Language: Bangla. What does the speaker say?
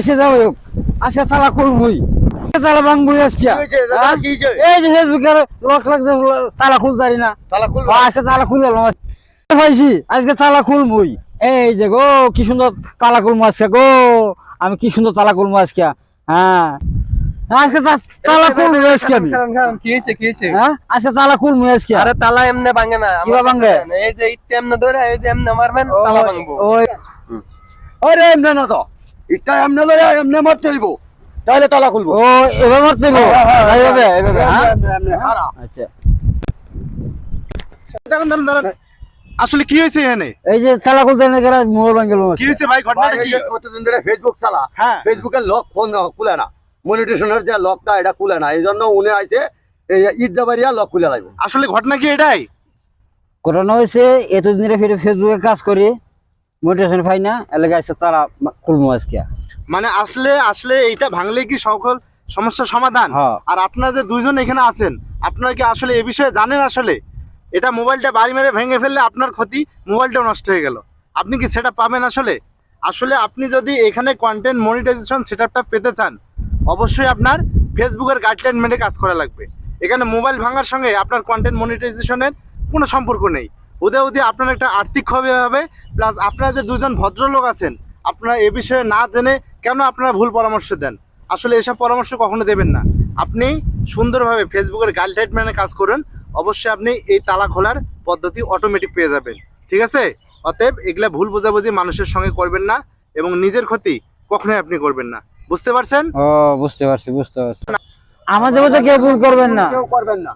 এসে যাব আজকে তালা খুলবই। তালা ভাঙবই আজকে। হ্যাঁ? এই যে ফেসবুকের লক তালা খুলতারি না। তালা আজকে তালা খুলে পাইছি আজকে তালা খুলবই। এই যে গো কি সুন্দর তালা খুলবো আজকে গো। আমি কি সুন্দর তালা খুলবো আজকে। হ্যাঁ। আজকে তালা খুলবো আজকে আমি। কি হয়েছে কি হয়েছে? হ্যাঁ? আজকে তালা খুলবো আজকে। আরে তালা এমনি ভাঙে না আমার ভাঙে? এই যে ইটটা এমনি ধরে এই যে এমনি মারবেন তালা ভাঙবো। ওই। আরে এমনে না তো। ইটা এমনে লয়া এমনে মারতে হইব। তাহলে তালা খুলবো। ও এবার মারতে দেবো এইভাবে এইভাবে হ্যাঁ এমনে, এমনে, আচ্ছা। দাঁড়ান দাঁড়ান দাঁড়ান। আসলে কি হয়েছে এখানে? এই যে তালা খুলতে না গেলে মোবাইল ভাঙ গেল কি হয়েছে ভাই ঘটনাটা কি? ধরে ফেসবুক চালা হ্যাঁ। ফেসবুকের লক ফোন খুলে না মনিটেশনের যে লকটা এটা খুলে না। এই জন্য উনি আইছে এই ঈদ দাবারিয়া লক খুলে লাগবে আসলে ঘটনা কি এটাই? ঘটনা হয়েছে এতদিন ধরে ফিরে ফেসবুকে কাজ করি। মোটিভেশন পাই না এলাকায় এসে তারা খুলবো আজকে। মানে আসলে আসলে এইটা ভাঙলে কি সকল সমস্যার সমাধান? হ্যাঁ। আর আপনারা যে দুইজন এখানে আছেন আপনারা কি আসলে এ বিষয়ে জানেন আসলে? এটা মোবাইলটা বাড়ি মেরে ভেঙে ফেললে আপনার ক্ষতি মোবাইলটাও নষ্ট হয়ে গেল। আপনি কি সেটা পাবেন আসলে? আসলে আপনি যদি এখানে কন্টেন্ট মনিটাইজেশন সেটআপটা পেতে চান অবশ্যই আপনার ফেসবুকের গাইডলাইন মেনে কাজ করা লাগবে। এখানে মোবাইল ভাঙার সঙ্গে আপনার কন্টেন্ট মনিটাইজেশনের কোনো সম্পর্ক নেই। ওদে ওদে আপনার একটা আর্থিক ক্ষতি হবে প্লাস আপনারা যে দুজন ভদ্রলোক আছেন আপনারা এ বিষয়ে না জেনে কেন আপনারা ভুল পরামর্শ দেন? আসলে এসব পরামর্শ কখনো দেবেন না। আপনি সুন্দরভাবে ফেসবুকের গাইডলাইন মেনে কাজ করুন অবশ্যই আপনি এই তালা খোলার পদ্ধতি অটোমেটিক পেয়ে যাবেন। ঠিক আছে? অতএব এগুলা ভুল বোঝাবুঝি মানুষের সঙ্গে করবেন না এবং নিজের ক্ষতি কখনোই আপনি করবেন না। বুঝতে পারছেন? ও বুঝতে পারছি বুঝতে পারছি। আমাদের মধ্যে কেউ ভুল করবেন না। কেউ করবেন না।